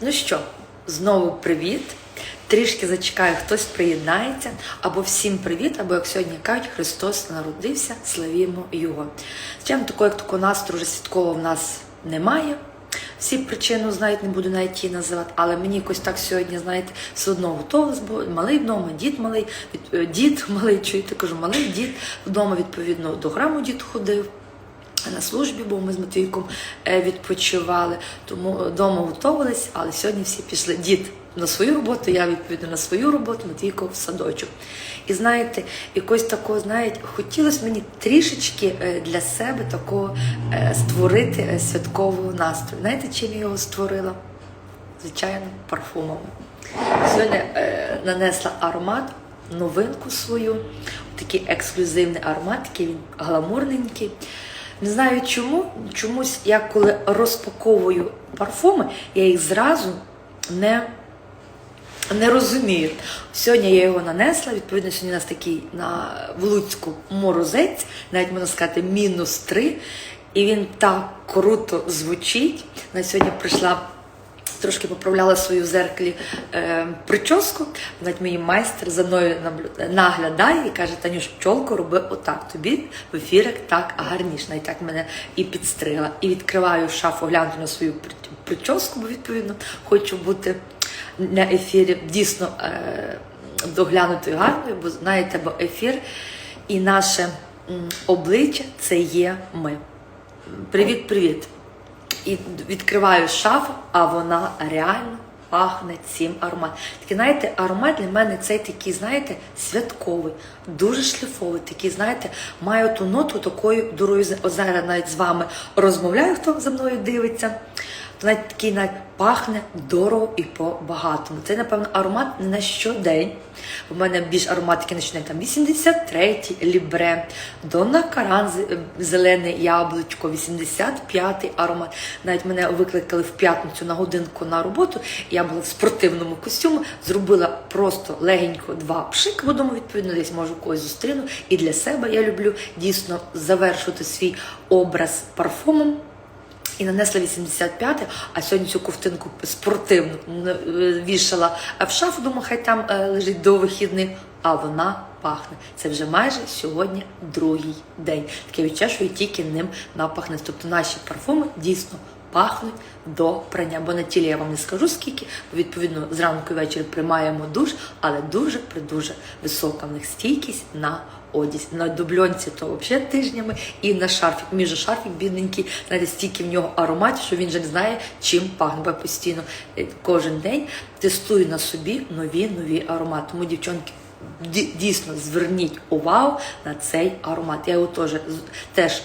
Ну що, знову привіт. Трішки зачекаю, хтось приєднається. Або всім привіт, або як сьогодні кажуть, Христос народився, славімо Його. Звичайно, такого, як такого настрою вже святкового в нас немає. Всі причину знають, не буду навіть її називати, але мені якось так сьогодні, знаєте, все одно бо малий вдома, дід малий, е, дід малий, чуєте, кажу, малий дід вдома, відповідно, до храму дід ходив на службі, бо ми з Матвійком е, відпочивали, тому вдома готувались, але сьогодні всі пішли. Дід на свою роботу, я відповідно на свою роботу, Матвійко в садочок. І знаєте, якось такого, знаєте, хотілося мені трішечки е, для себе такого е, створити е, святкового настрою. Знаєте, чим я його створила? Звичайно, парфумом. Сьогодні е, нанесла аромат, новинку свою, такий ексклюзивний аромат, такий він гламурненький. Не знаю чому, чомусь я коли розпаковую парфуми, я їх зразу не, не розумію. Сьогодні я його нанесла, відповідно, сьогодні у нас такий на Луцьку морозець, навіть можна сказати, мінус три. І він так круто звучить. На сьогодні прийшла трошки поправляла свою в зеркалі е, прическу. Навіть мій майстер за мною наглядає і каже: Танюш, чолку роби отак. Тобі в ефірах так гарніше. Навіть так мене і підстригла. І відкриваю шафу, глянути на свою при- прическу, бо відповідно хочу бути на ефірі дійсно е, доглянутою гарною, бо знаєте, бо ефір і наше обличчя це є ми. Привіт, привіт і відкриваю шафу, а вона реально пахне цим ароматом. Такий, знаєте, аромат для мене цей такий, знаєте, святковий, дуже шліфовий, такий, знаєте, має ту ноту такої дурою. Зараз навіть з вами розмовляю, хто за мною дивиться. То навіть такий навіть пахне дорого і по-багатому. Це, напевно, аромат на щодень. У мене більш аромат такий на там 83-й лібре, Донна Каран зелене яблучко, 85-й аромат. Навіть мене викликали в п'ятницю на годинку на роботу. Я була в спортивному костюмі, зробила просто легенько два пшик в одному, відповідно, десь можу когось зустріну. І для себе я люблю дійсно завершити свій образ парфумом. І нанесла 85, а сьогодні цю ковтинку спортивну е, вішала в шафу, думаю, хай там е, лежить до вихідних, а вона пахне. Це вже майже сьогодні другий день. Таке відчуття, що і тільки ним напахне. Тобто наші парфуми дійсно пахнуть до прання. Бо на тілі я вам не скажу скільки, бо відповідно зранку і ввечері приймаємо душ, але дуже дуже висока в них стійкість на одязь. На дубльонці то взагалі тижнями, і на шарфік. Між шарфік бідненький, навіть стільки в нього ароматів, що він не знає, чим пахне. Бо постійно е, кожен день тестую на собі нові нові аромати. Тому, дівчонки, дійсно зверніть увагу на цей аромат. Я його теж, теж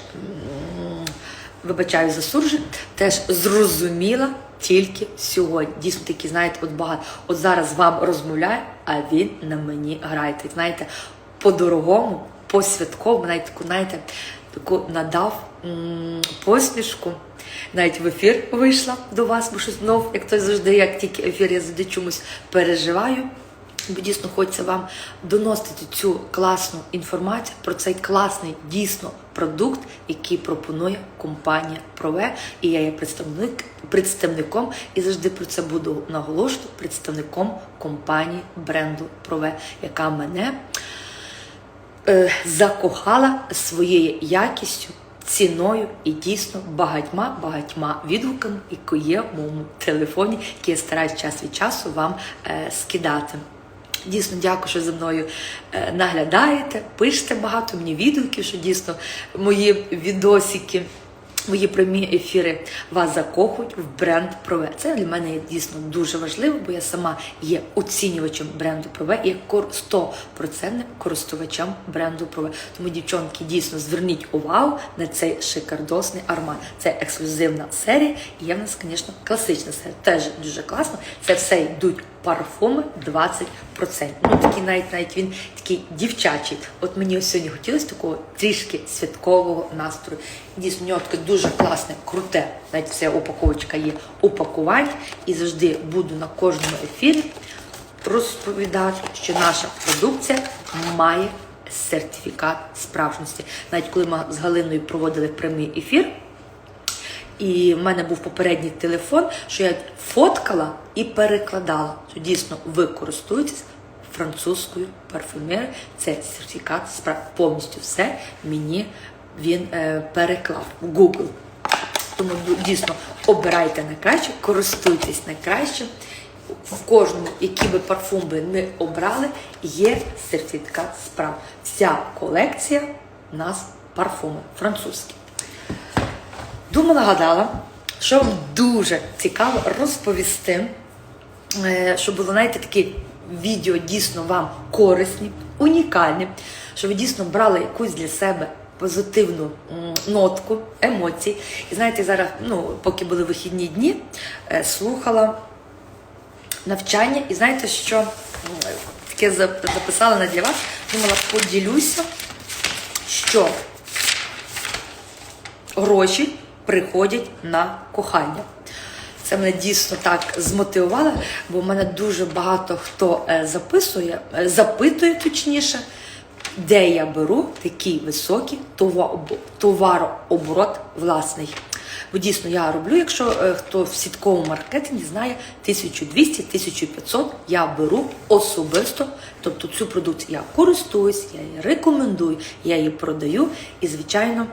вибачаю за суржик, теж зрозуміла тільки сьогодні. Дійсно такі, знаєте, от багато. От зараз з вами розмовляю, а він на мені грає. Знаєте, по-дорогому, по-святковому, навіть таку, знаєте, таку надав посмішку. Навіть в ефір вийшла до вас, бо що знов, як то завжди, як тільки ефір, я завжди чомусь переживаю. Бо дійсно хочеться вам доносити цю класну інформацію про цей класний дійсно продукт, який пропонує компанія Прове. І я є представник, представником і завжди про це буду наголошувати представником компанії бренду Прове, яка мене закохала своєю якістю, ціною і дійсно багатьма багатьма відгуками, які є в моєму телефоні, які я стараюсь час від часу вам е, скидати. Дійсно, дякую, що за мною е, наглядаєте, пишете багато мені відгуків, що дійсно мої відосики. Мої прямі ефіри вас закохують в бренд Прове. Це для мене є дійсно дуже важливо, бо я сама є оцінювачем бренду Прове і є 100% користувачем бренду Прове. Тому, дівчонки, дійсно зверніть увагу на цей шикардосний аромат. Це ексклюзивна серія, і є в нас, звісно, класична серія. Теж дуже класно. Це все йдуть парфуми 20%. Ну такий навіть навіть він такий дівчачий. От мені сьогодні хотілося такого трішки святкового настрою. Дійсно, у нього таке дуже класне, круте. Навіть вся упаковочка є упакування. І завжди буду на кожному ефірі розповідати, що наша продукція має сертифікат справжності. Навіть коли ми з Галиною проводили прямий ефір. І в мене був попередній телефон, що я фоткала і перекладала. То дійсно ви користуєтесь французькою парфюмерією. Це сертифікат справ повністю все мені він е, переклав в Google. Тому дійсно обирайте найкраще, користуйтесь найкраще. В кожному, який би парфум би не обрали, є сертифікат справ. Вся колекція у нас парфуми французькі. Думала, гадала, що вам дуже цікаво розповісти, е, щоб було, знаєте, такі відео дійсно вам корисні, унікальні, щоб ви дійсно брали якусь для себе позитивну нотку, емоцій. І знаєте, зараз, ну, поки були вихідні дні, е, слухала навчання, і знаєте, що таке записала не для вас, думала, поділюся, що гроші приходять на кохання. Це мене дійсно так змотивувало, бо в мене дуже багато хто е, записує, е, запитує точніше, де я беру такий високий товарооборот власний. Бо дійсно я роблю, якщо е, хто в сітковому маркетингі знає 1200-1500 я беру особисто. Тобто цю продукцію я користуюсь, я її рекомендую, я її продаю і, звичайно,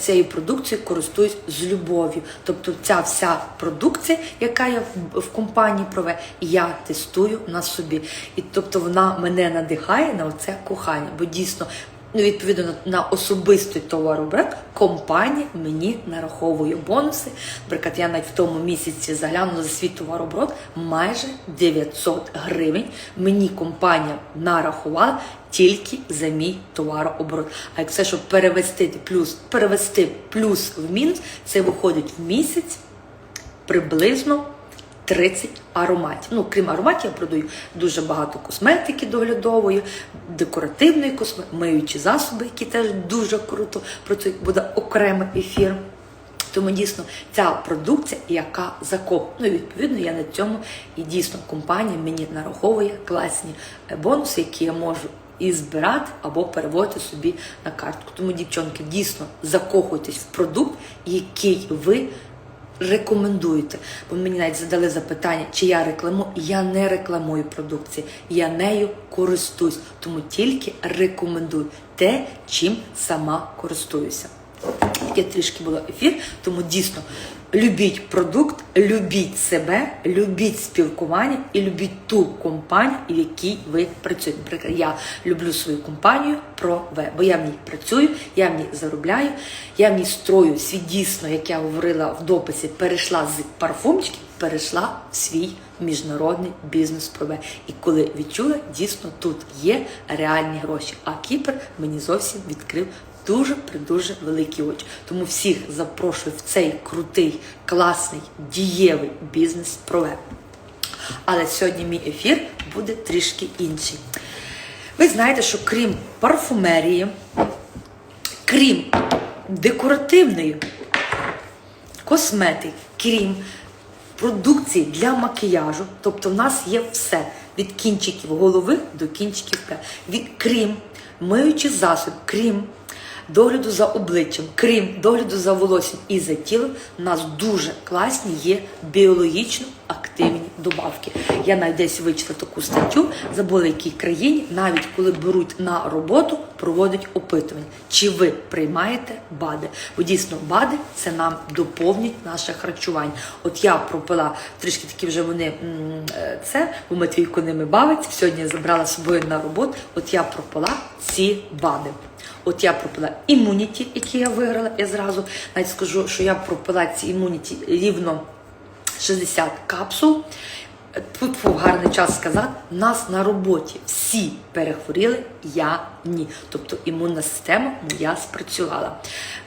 цією продукцією користуюсь з любов'ю. Тобто ця вся продукція, яка я в, в компанії прове, я тестую на собі. І тобто вона мене надихає на оце кохання. Бо дійсно, відповідно на, особистий товарооборот, компанія мені нараховує бонуси. Наприклад, я навіть в тому місяці заглянула за свій товарооборот майже 900 гривень. Мені компанія нарахувала тільки за мій товарооборот. А як це, щоб перевести плюс, перевести плюс в мінус, це виходить в місяць приблизно 30 ароматів. Ну, крім ароматів, я продаю дуже багато косметики доглядової, декоративної косметики, миючі засоби, які теж дуже круто працюють. Буде окремий ефір. Тому дійсно ця продукція, яка закоп. Ну відповідно я на цьому і дійсно компанія мені нараховує класні е, бонуси, які я можу і збирати або переводити собі на картку. Тому, дівчонки, дійсно закохуйтесь в продукт, який ви рекомендуєте. Бо мені навіть задали запитання, чи я рекламую. Я не рекламую продукції, я нею користуюсь, тому тільки рекомендую те, чим сама користуюся. Таке трішки було ефір, тому дійсно любіть продукт, любіть себе, любіть спілкування і любіть ту компанію, в якій ви працюєте. Наприклад, я люблю свою компанію ProV, бо я в ній працюю, я в ній заробляю, я в ній строю свій дійсно, як я говорила в дописі, перейшла з парфумчиків, перейшла в свій міжнародний бізнес ProV. І коли відчула, дійсно тут є реальні гроші. А Кіпр мені зовсім відкрив дуже дуже великі очі. Тому всіх запрошую в цей крутий, класний, дієвий бізнес провеб. Але сьогодні мій ефір буде трішки інший. Ви знаєте, що крім парфумерії, крім декоративної косметики, крім продукції для макіяжу, тобто в нас є все від кінчиків голови до кінчиків. Крім миючий засоб, крім догляду за обличчям, крім догляду за волоссям і за тілом, у нас дуже класні є біологічно активні добавки. Я навіть десь вичила таку статтю, забула в якій країні, навіть коли беруть на роботу, проводять опитування, чи ви приймаєте БАДи. Бо дійсно БАДи це нам доповнять наше харчування. От я пропила трішки такі вже вони е, це, бо Матвійко ними бавиться. Сьогодні я забрала з собою на роботу. От я пропила ці БАДи. От я пропила імуніті, які я виграла. Я зразу навіть скажу, що я пропила ці імуніті рівно 60 капсул. Тут був гарний час сказати, нас на роботі всі перехворіли, я ні. Тобто імунна система моя спрацювала.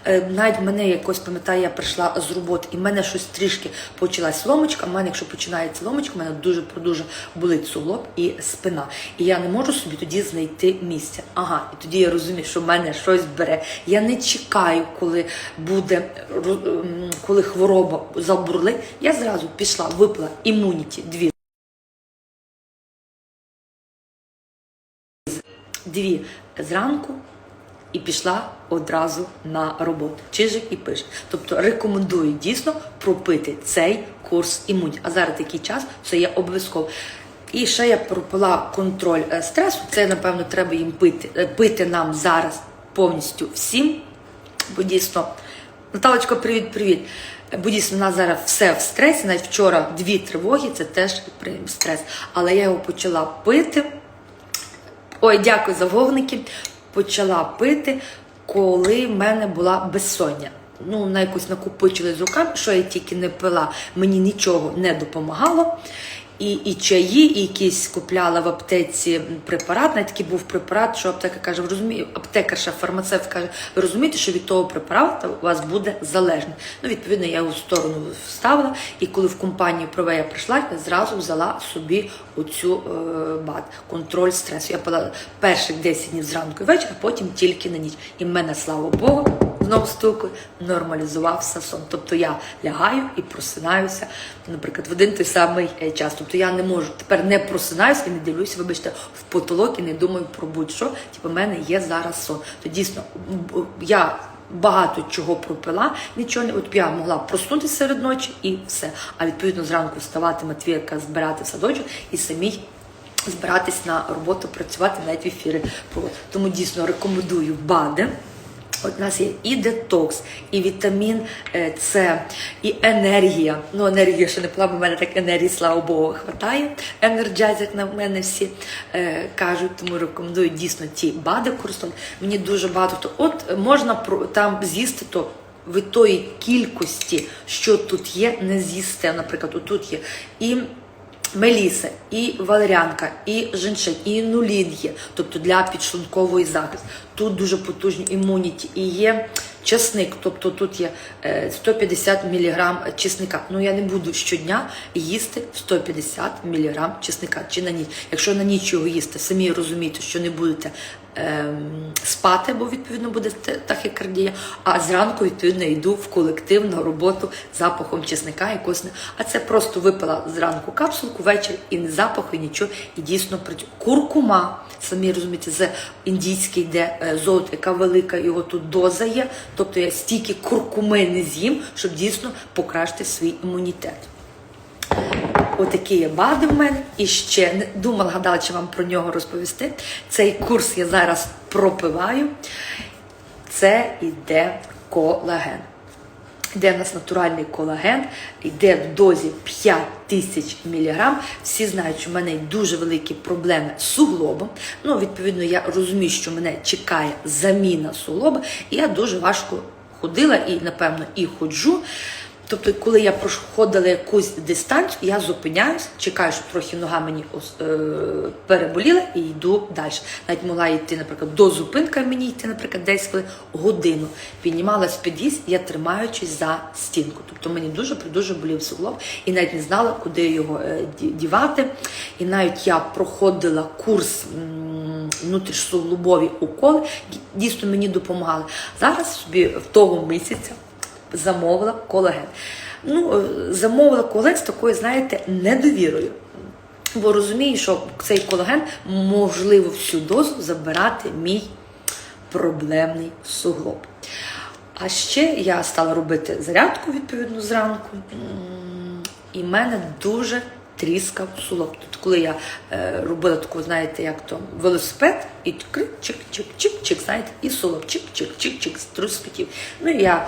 Е, навіть мене якось пам'ятаю, я прийшла з роботи, і в мене щось трішки почалась ломочка. У мене, якщо починається ломочка, в мене дуже дуже болить суглоб і спина. І я не можу собі тоді знайти місця. Ага, і тоді я розумію, що в мене щось бере. Я не чекаю, коли буде ем, коли хвороба забурлить. Я зразу пішла, випила імуніті дві. Дві зранку і пішла одразу на роботу. Чижик і пише. Тобто рекомендую дійсно пропити цей курс імунь. А зараз такий час це є обов'язково. І ще я пропила контроль е, стресу. Це, напевно, треба їм пити, е, пити нам зараз повністю всім. Бо дійсно, Наталочко, привіт, привіт. Бо дійсно, у нас зараз все в стресі. Навіть вчора дві тривоги, це теж стрес. Але я його почала пити. Ой, дякую за вогники. Почала пити, коли в мене була безсоння. Ну, на якусь накопичили з руками, що я тільки не пила, мені нічого не допомагало. І, і чаї, і якісь купляла в аптеці препарат. Навіть такий був препарат, що аптека каже, ви розумієте, аптекарша, фармацевт каже, ви розумієте, що від того препарату у вас буде залежний. Ну, відповідно, я його в сторону вставила. І коли в компанію Прове я прийшла, я зразу взяла собі оцю е, бат, контроль стресу. Я пила перших 10 днів зранку і вечора, потім тільки на ніч. І в мене, слава Богу, знову стукою, нормалізувався сон. Тобто я лягаю і просинаюся, наприклад, в один той самий е, час. Тобто я не можу тепер не просинаюся і не дивлюся, вибачте, в потолок і не думаю про будь-що. Типу, в мене є зараз сон. То дійсно я. Багато чого пропила, нічого не от я могла проснутися серед ночі і все. А відповідно зранку вставати Матвіяка, збирати в садочок і самій збиратись на роботу, працювати навіть в ефірі. От. Тому дійсно рекомендую БАДи. От у нас є і детокс, і вітамін е, С, і енергія. Ну, енергія ще не пила, бо в мене так енергії, слава Богу, хватає. Енерджайз, як на мене всі е, кажуть, тому рекомендую дійсно ті БАДи користувати. Мені дуже багато. То от можна там з'їсти то. Ви тої кількості, що тут є, не з'їсте. Наприклад, отут є і Меліса, і валеріанка, і женшень, і нулін є, тобто для підшлункової захисту. Тут дуже потужні імуніті і є часник, тобто тут є е, 150 мг чесника. Ну я не буду щодня їсти 150 мг чесника чи на ніч. Якщо на ніч його їсти, самі розумієте, що не будете ем, спати, бо відповідно буде тахікардія. А зранку відповідно йду в колективну роботу з запахом чесника якось. не- А це просто випила зранку капсулку, ввечері і не запаху, і нічого, і дійсно працює. Куркума, самі розумієте, з індійський йде е, яка велика його тут доза є. Тобто я стільки куркуми з'їм, щоб дійсно покращити свій імунітет. Отакі є бади. І ще не думала, гадала, чи вам про нього розповісти. Цей курс я зараз пропиваю. Це іде колаген. Йде в нас натуральний колаген, йде в дозі 5 тисяч міліграм. Всі знають, що в мене дуже великі проблеми з суглобом. Ну, відповідно, я розумію, що мене чекає заміна суглоба, і я дуже важко ходила і, напевно, і ходжу. Тобто, коли я проходила якусь дистанцію, я зупиняюсь, чекаю, щоб трохи нога мені е, переболіла і йду далі. Навіть могла йти, наприклад, до зупинка мені йти, наприклад, десь хвилин, годину. Піднімалась під'їзд, я тримаючись за стінку. Тобто мені дуже дуже болів суглоб і навіть не знала, куди його е, дівати. І навіть я проходила курс м, внутрішньосуглобові уколи, дійсно мені допомагали. Зараз собі в того місяця замовила колаген. Ну, е, замовила колаген з такою, знаєте, недовірою. Бо розумію, що цей колаген можливо всю дозу забирати мій проблемний суглоб. А ще я стала робити зарядку відповідно зранку, і в мене дуже тріскав суглоб. Тут, коли я е, робила таку, знаєте, як то велосипед, і крик, чик, чик, чик, чик, знаєте, і суглоб, чик, чик, чик, чик, трускотів. Ну я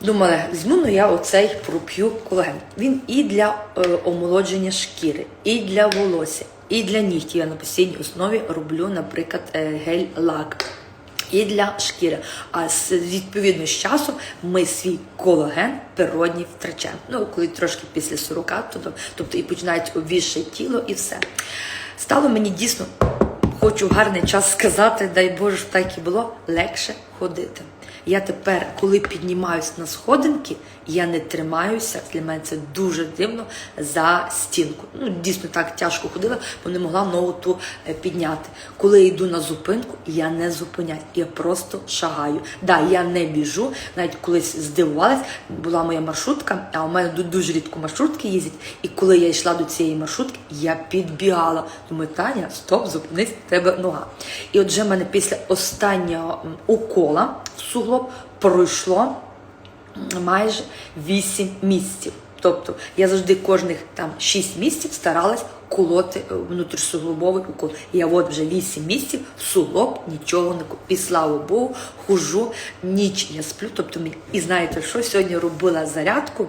Думала, візьму ну я оцей проп'ю колаген. Він і для е, омолодження шкіри, і для волосся, і для нігтів. Я на постійній основі роблю, наприклад, е, гель-лак. І для шкіри. А з, відповідно з часом ми свій колаген природній втрачаємо. Ну, коли трошки після 40, тобто, тобто і починають обвісше тіло, і все. Стало мені дійсно хочу гарний час сказати, дай Боже, так і було, легше ходити. Я тепер, коли піднімаюсь на сходинки, я не тримаюся. Для мене це дуже дивно за стінку. Ну, дійсно так тяжко ходила, бо не могла ногу ту е, підняти. Коли я йду на зупинку, я не зупиняю, я просто шагаю. Да, я не біжу. Навіть колись здивувалась, була моя маршрутка, а у мене ду- дуже рідко маршрутки їздять. І коли я йшла до цієї маршрутки, я підбігала. Думаю, Таня, стоп, зупинись, тебе нога. І от вже в мене після останнього укола суглоб пройшло майже 8 місяців. Тобто я завжди кожних там 6 місяців старалась колоти е, укол. І я от вже 8 місяців в суглоб нічого не І слава Богу, хожу, ніч я сплю. Тобто і знаєте що? Сьогодні робила зарядку.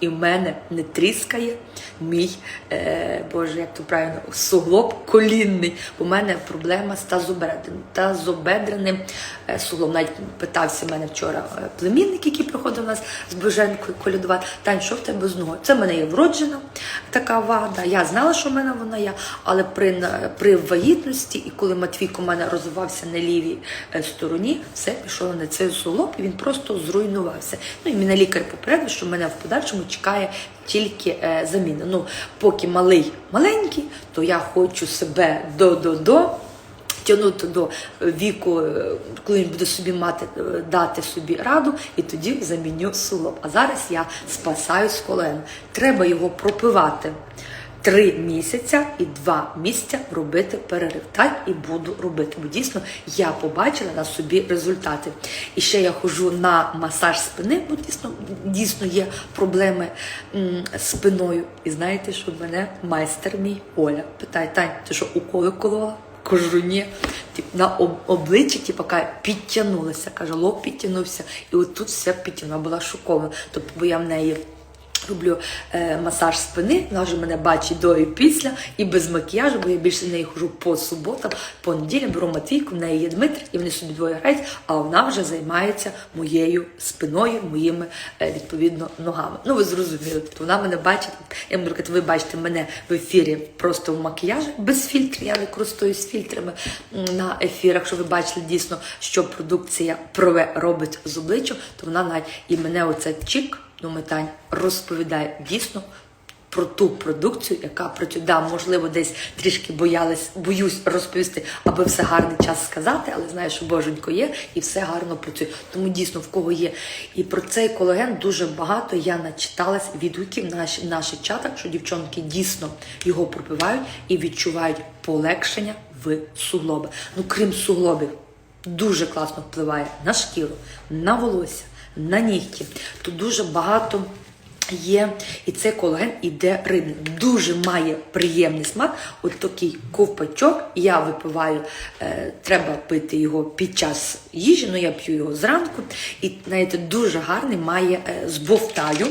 І в мене не тріскає мій, е, боже, як то правильно, суглоб колінний. Бо в мене проблема з тазобедреним, тазобедреним е, суглобом. Навіть питався мене вчора е, племінник, який приходив у нас з Боженкою колядувати. Тань, що в тебе з ногою? Це в мене є вроджена така вада. Я знала, що в мене вона є, але при, при вагітності, і коли Матвійко у мене розвивався на лівій е, стороні, все пішло на цей суглоб, і він просто зруйнувався. Ну і мене лікар попередив, що мене в подальшому чекає тільки е, заміна. Ну, поки малий маленький, то я хочу себе до-до-до. Тягнути до віку, е, коли він буде собі мати е, дати собі раду, і тоді заміню суглоб. А зараз я спасаю з колен. Треба його пропивати три місяця і два місяця робити перерив. Так і буду робити. Бо дійсно я побачила на собі результати. І ще я ходжу на масаж спини, бо дійсно дійсно є проблеми м, спиною. І знаєте, що в мене майстер мій Оля питає: Тань, ти що уколи колола? Кажу, ні. Тип, на об, обличчі типу, підтягнулася. Каже, лоб підтягнувся. І от тут все підтягнула. Була шокована. Тобто, бо я в неї роблю е, масаж спини, вона вже мене бачить до і після, і без макіяжу, бо я більше з нею хожу по суботам, по неділям, беру Матвійку, в неї є Дмитрий, і вони собі двоє грають, а вона вже займається моєю спиною, моїми е, відповідно ногами. Ну ви зрозуміли, тобто вона мене бачить. Я можу ви бачите мене в ефірі просто в макіяжі без фільтрів. Я не користуюсь фільтрами на ефірах. Що ви бачили дійсно, що продукція прове робить з обличчям, то вона навіть і мене оце чік. Думаю, Тань розповідає дійсно про ту продукцію, яка працює. Да, можливо, десь трішки боялась, боюсь розповісти, аби все гарний час сказати, але знаю, що боженько є і все гарно працює. Тому дійсно в кого є. І про цей колаген дуже багато я начиталась відгуків в наші, наших чатах, що дівчонки дійсно його пропивають і відчувають полегшення в суглобах. Ну, крім суглобів, дуже класно впливає на шкіру, на волосся, на нігті. Тут дуже багато. Є і цей колаген іде рибний. Дуже має приємний смак. От такий ковпачок. Я випиваю, е, треба пити його під час їжі, ну я п'ю його зранку. І знаєте, дуже гарний має е, збовтаю.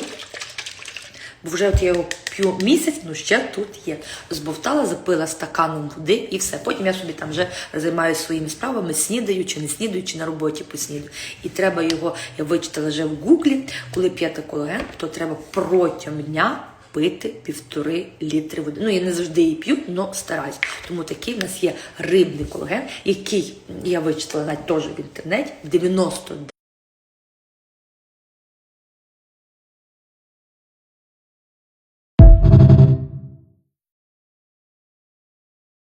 Вже от я його п'ю місяць, ну ще тут є. Збовтала, запила стаканом води і все. Потім я собі там вже займаюся своїми справами, снідаю чи не снідаю, чи на роботі поснідаю. І треба його, я вичитала вже в гуглі, коли п'єте колаген, то треба протягом дня пити півтори літри води. Ну, я не завжди її п'ю, але стараюсь. Тому такий в нас є рибний колаген, який я вичитала навіть теж в інтернеті, 99